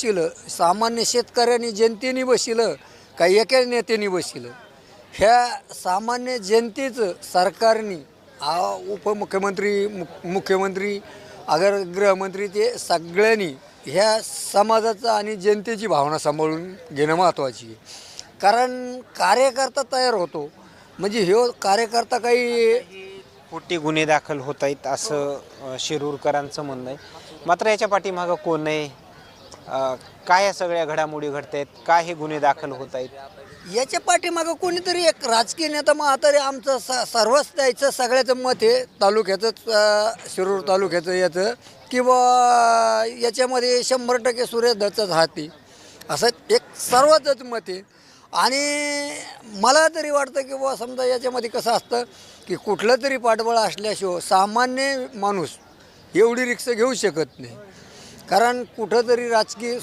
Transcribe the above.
बसिलं सामान्य शेतकऱ्यांनी जनतेने बसिलं का एका नेत्याने बसिलं ह्या सामान्य जनतेचं सरकारने आ उपमुख्यमंत्री मु मुख्यमंत्री अगर गृहमंत्री ते सगळ्यांनी ह्या समाजाचा आणि जनतेची भावना सांभाळून घेणं महत्त्वाची आहे. कारण कार्यकर्ता तयार होतो. म्हणजे ह्यो कार्यकर्ता काही खोटे गुन्हे दाखल होत आहेत असं शिरूरकरांचं म्हणणं आहे. मात्र याच्या पाठीमागं कोण आहे? काय या सगळ्या घडामोडी घडत आहेत काय हे गुन्हे दाखल होत आहेत याच्या पाठीमागं कोणीतरी एक राजकीय नेता म्हातारे आमचं स सर्वच त्याचं सगळ्याचं मत आहे तालुक्याचं शिरूर तालुक्याचं याचं किंवा याच्यामध्ये शंभर टक्के सूर्यदत्तच हाती. असं एक सर्वच मत आहे आणि मला तरी वाटतं की बुवा समजा याच्यामध्ये कसं असतं की कुठलं तरी पाठबळ असल्याशिवाय सामान्य माणूस एवढी रिक्षा घेऊ शकत नाही. कारण कुठंतरी राजकीय